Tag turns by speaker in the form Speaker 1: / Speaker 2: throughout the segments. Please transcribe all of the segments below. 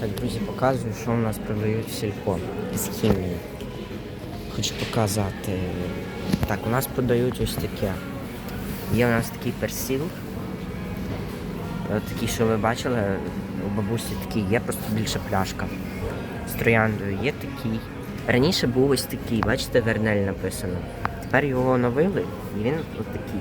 Speaker 1: Так, друзі, показую, що у нас продають в сільпо з хімії. Хочу показати. Так, у нас продають ось таке. Є у нас такий персил. Е, Такий, що ви бачили, у бабусі такий є, просто більша пляшка. З трояндою є такий. Раніше був ось такий, бачите, вернель написано. Тепер його оновили і він ось такий.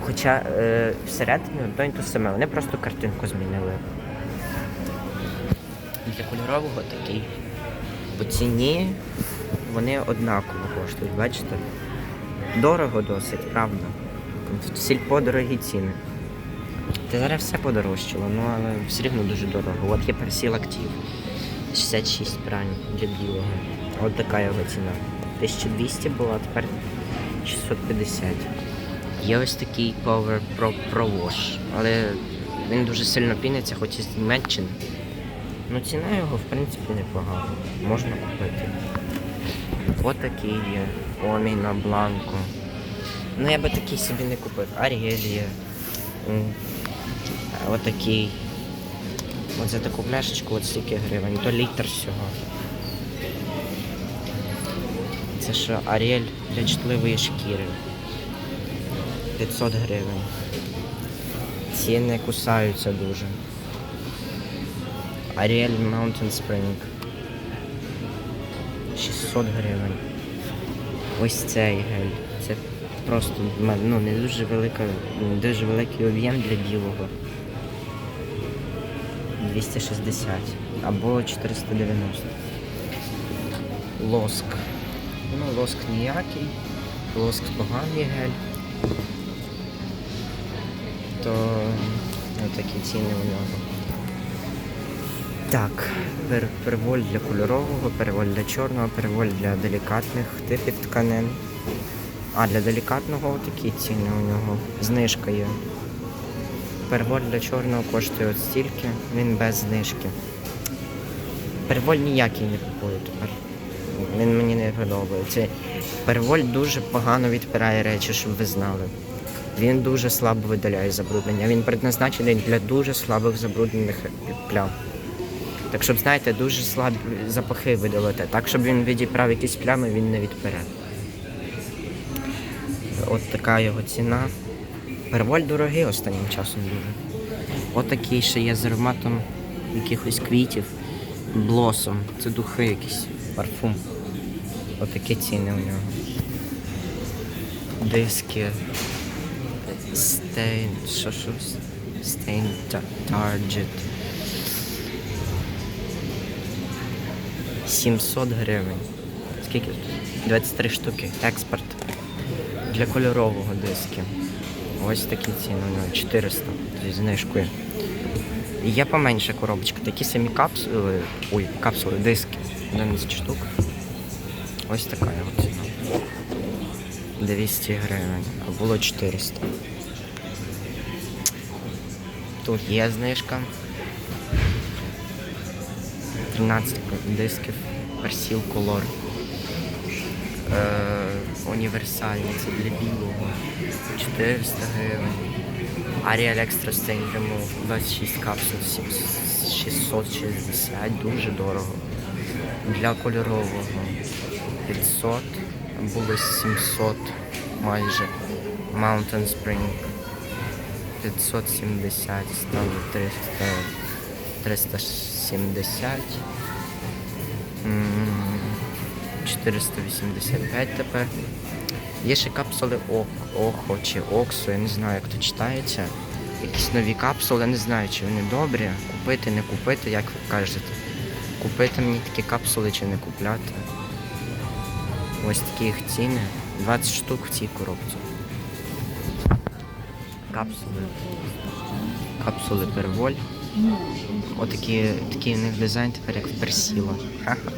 Speaker 1: Хоча е, всередині одно і те саме, вони просто картинку змінили. Для кольорового такий. По ціні вони однаково коштують, бачите? Дорого досить, правда. В Сільпо дорогі ціни. Та зараз все подорожчало, ну але все рівно дуже дорого. От є персіл актив. 66 прань для білого. От така його ціна. 1200 була, а тепер 650. Є ось такий Power Pro Pro але він дуже сильно піниться, хоч і з Німеччини. Ну ціна його в принципі непогана. Можна купити. Отакий є. Оміна Бланко. Ну я би такий собі не купив. Аріель є. Отакий. От за таку пляшечку от стільки гривень, то літр всього. Це що Аріель для чутливої шкіри. 500 гривень. Ціни кусаються дуже. Ariel Mountain Spring. 600 гривень. Ось цей гель. Це просто ну, не дуже велика, дуже великий об'єм для білого. 260 або 490. Лоск. Ну, лоск ніякий. Лоск поганий гель. То ну, такі ціни у нього. Так, пер, переволь для кольорового, переволь для чорного, переволь для делікатних типів тканин. А для делікатного такі ціни у нього. Знижка є. Переволь для чорного коштує от стільки, він без знижки. Переволь ніякий не купую тепер. Він мені не подобається. Переволь дуже погано відпирає речі, щоб ви знали. Він дуже слабо видаляє забруднення. Він предназначений для дуже слабих забруднених плям. Так щоб, знаєте, дуже слабі запахи видалити. Так, щоб він відіправ якісь плями, він не відпере. От така його ціна. Переволь дорогий останнім часом дуже. От такий ще є з ароматом якихось квітів. Блосом. Це духи якісь, парфум. От такі ціни у нього. Диски. Стейн. Що що? Стейн Target. 700 гривень. Скільки тут? 23 штуки. Експорт. Для кольорового диски. Ось такі ціни у 400 зі знижкою. Є поменша коробочка. Такі самі капсули. Ой, капсули, диски. 11 штук. Ось така його ціна. 200 гривень. А було 400. Тут є знижка. 13 дисків Persil Color. Е, універсальні, це для білого. 400 гривень. Ariel Extra Stain Remove 26 капсул 660, дуже дорого. Для кольорового 500, було 700 майже. Mountain Spring 570, стало 300, 370. М, 485 тепер. Є ще капсули Охо чи Оксу, я не знаю, як то читається. Якісь нові капсули, я не знаю, чи вони добрі. Купити, не купити, як ви кажете. Купити мені такі капсули чи не купляти. Ось такі їх ціни. 20 штук в цій коробці. Капсули. Капсули Перволь. Отакі такий у них дизайн тепер як в персіла. Ха-ха.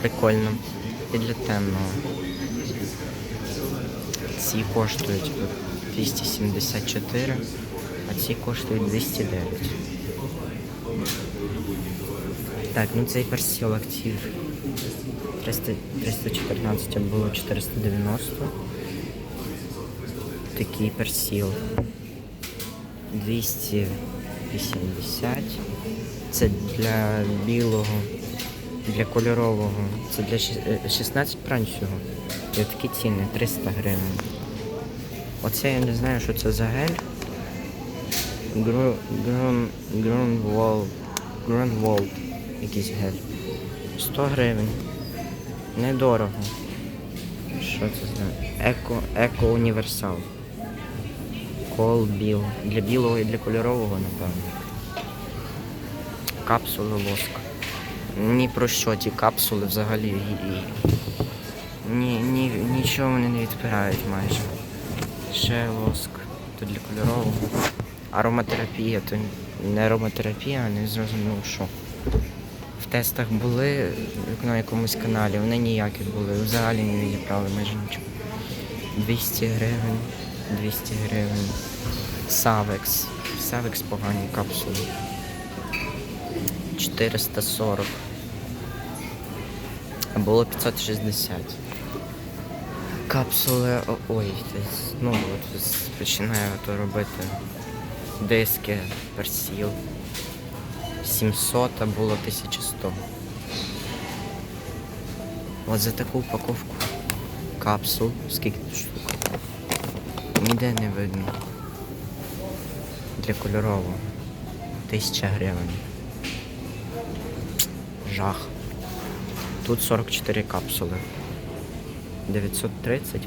Speaker 1: Прикольно. І для темного. Ці коштують 274, а ці коштують 209. Так, ну цей персіл актив 300, 314 а було 490. Такий персіл 280. Це для білого, для кольорового. Це для е, 16 прань всього. І такі ціни 300 гривень. Оце я не знаю, що це за гель. Грун, Грунволд. Якийсь гель. 100 гривень. Недорого. Що це за еко, еко універсал. Кол біл. Для білого і для кольорового, напевно. Капсули воск. Ні про що ті капсули взагалі. Ні, ні, нічого вони не відпирають майже. Ще воск. То для кольорового. Ароматерапія, то не ароматерапія, не зрозуміло що. В тестах були на якомусь каналі, вони ніякі були, взагалі не відібрали майже нічого. 200 гривень, 200 гривень. Савекс. Савекс погані капсули. 440. А було 560. Капсули. Ой, десь, ну от з- починаю то робити. Диски, персіл. 700, а було 1100. От за таку упаковку капсул, скільки тут? Ніде не видно. Для кольорового. 1000 гривень. Жах. Тут 44 капсули. 930,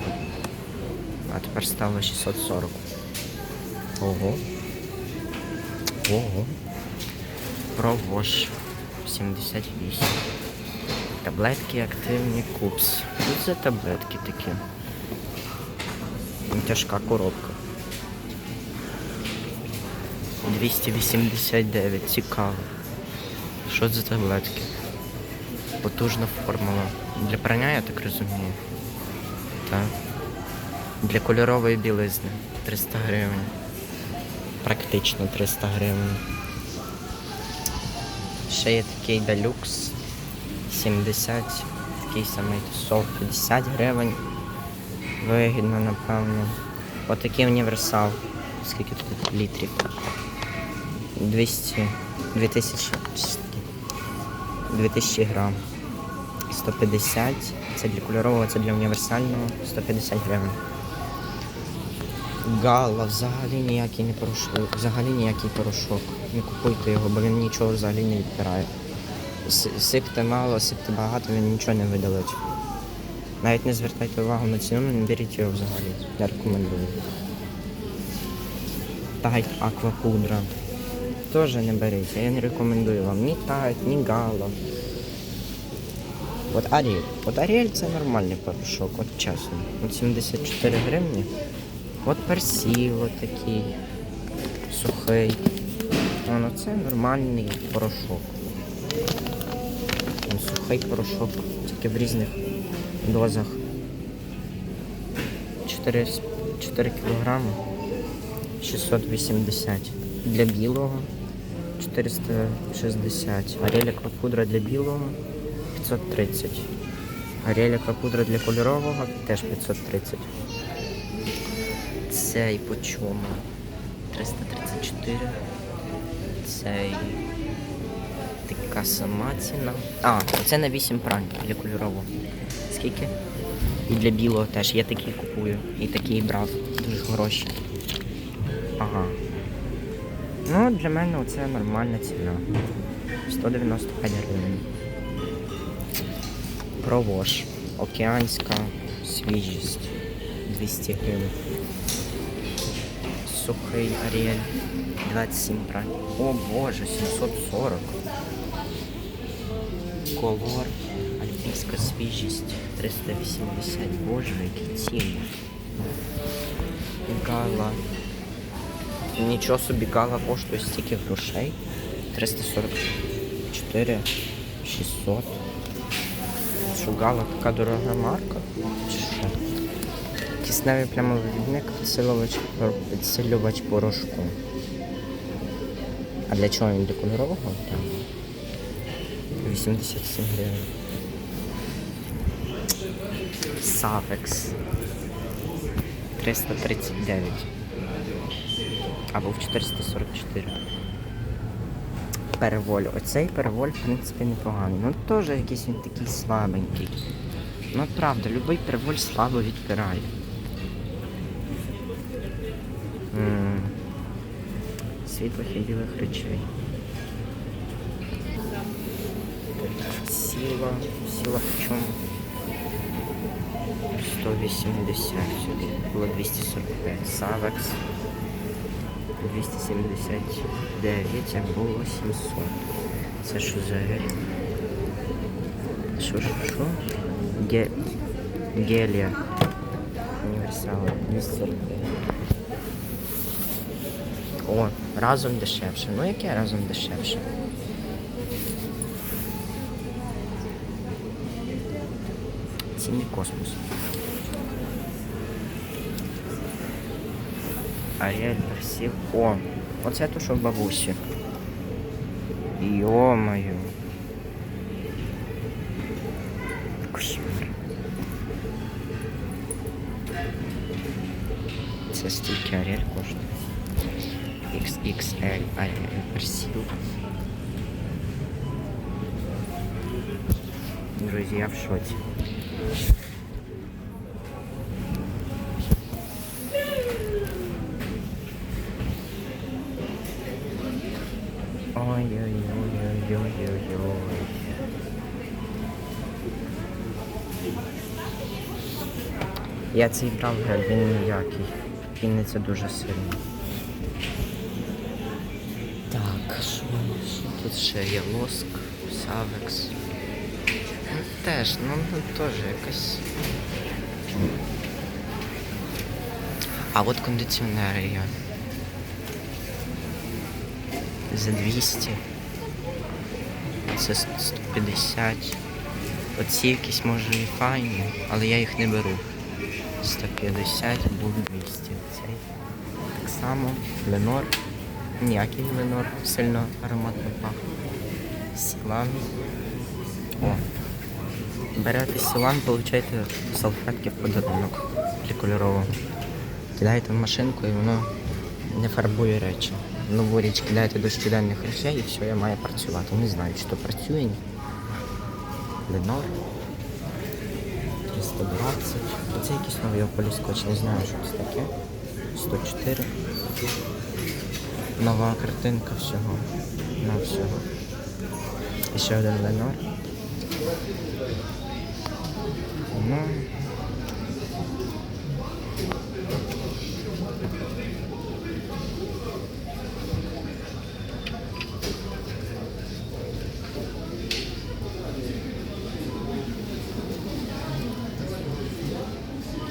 Speaker 1: а тепер стало 640. Ого. Ого. Провож 78. Таблетки активні купс. Що це таблетки такі? Тяжка коробка. 289, цікаво. Що за таблетки? Потужна формула. Для прання, я так розумію. Так. Для кольорової білизни 300 гривень. Практично 300 гривень. Ще є такий делюкс 70, такий самий тусов 50 гривень. Вигідно, напевно. Отакий універсал. Скільки тут літрів? 200, 2000, 2000 грам. 150. Це для кольорового, це для універсального. 150 гривень. Гала взагалі ніякий не порошок. Взагалі ніякий порошок. Не купуйте його, бо він нічого взагалі не відбирає. Сипте мало, сипте багато, він нічого не видалить. Навіть не звертайте увагу на ціну, не беріть його взагалі. Я рекомендую. Тайт аквапудра. Теж не беріть, я не рекомендую вам ні тайт, ні гала. От Аріель. От Аріель це нормальний порошок, от чесно. От 74 гривні. От персіл от такий сухий. Воно це нормальний порошок. Сухий порошок, тільки в різних дозах. 4, 4 кілограми 680. Для білого 460. Арель аквапудра для білого 530. Арель аквапудра для кольорового теж 530. Цей по чому? 334. Цей така сама ціна. А, це на 8 прань для кольорового. Скільки? І для білого теж. Я такий купую. І такий брав. Дуже хороші. Ага. Ну, для мене це нормальна ціна. 195 гривень. Провож. Океанська свіжість. 200 гривень. Сухий Аріель. 27 прань. О боже, 740. Колор. Альпійська свіжість. 380. Боже, які ціни. Гала. Нічого собі гала коштує стільки грошей. 344, 600. Що гала така дорога марка? Кисневий прямовідник, підсилювач, порошку. А для чого він для кольорового? Там 87 гривень. Сафекс 339. Або в 444. переволь. Оцей переволь, в принципі, непоганий. Ну теж якийсь він такий слабенький. Ну правда, любий переволь слабо відпирає. Світлих і білих речей. Сіла. Сіла в чому? 180 сюди. Було 245. Савекс. 279, а було 700. Це що за? Що, що, що? Ге... Гелія. Універсал. 245. О, разом дешевше. Ну яке разом дешевше? Цінний космос. Аріель Персів. О, оце то, що в бабусі. Йо-моє. Кошмар. Це стільки Аріель коштує. XXL Аріель Персів. Друзі, я в шоці. Я цей брав гель, він ніякий. Піниться дуже сильно. Так, що тут ще є лоск, савекс. Теж, ну, ну теж якось. А от кондиціонери є. За 200. Це 150. Оці якісь може і файні, але я їх не беру. 150 був 200. Цей. Так само Ленор. Ніякий Ленор сильно ароматно пахне. Сілан. О. Берете сілан, получаєте салфетки в подарунок трикольорового. Кидаєте в машинку і воно не фарбує речі. Нову річ кидаєте до щоденних речей і все, я маю працювати. Не знаю, чи то працює. Ленор. 320. Оце якийсь новий ополіскоч, не знаю, що це таке. 104. Нова картинка всього. На всього. І ще один Ленор. Ну.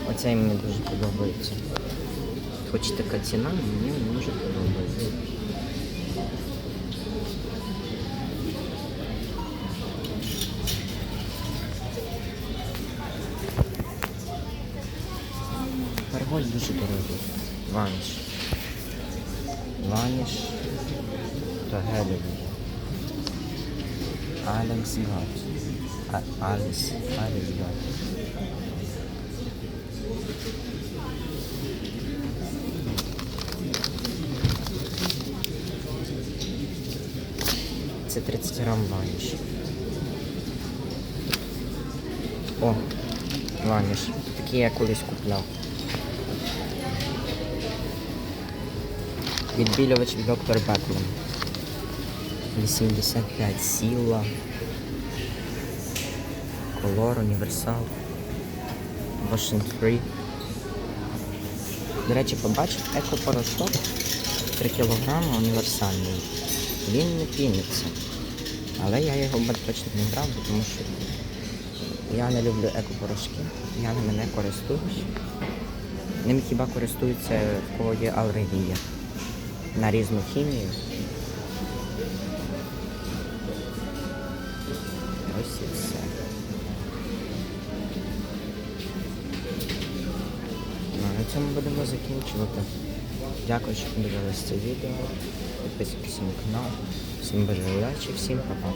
Speaker 1: Оцей мені дуже подобається. Хоч така ціна, мені дуже подобається. Ваніш. Ваніш. То гелевий. Алекс Гат. А- Аліс. Аліс Гат. Це 30 грам ваніш. О, ваніш. Такий я колись купляв. Відбілювач від доктор Беклем. 85 сіла. Колор, універсал. Washing Free. До речі, побачив екопорошок 3 кг універсальний. Він не піниться. Але я його точно не брав, тому що я не люблю екопорошки. Я ними не користуюсь. Ним хіба користуються в кого є алергія на різну хімію. Ось і все. Ну, на цьому будемо закінчувати. Дякую, що подивилися це відео. Підписуйтесь на канал. Всім бажаю удачі, всім па-па.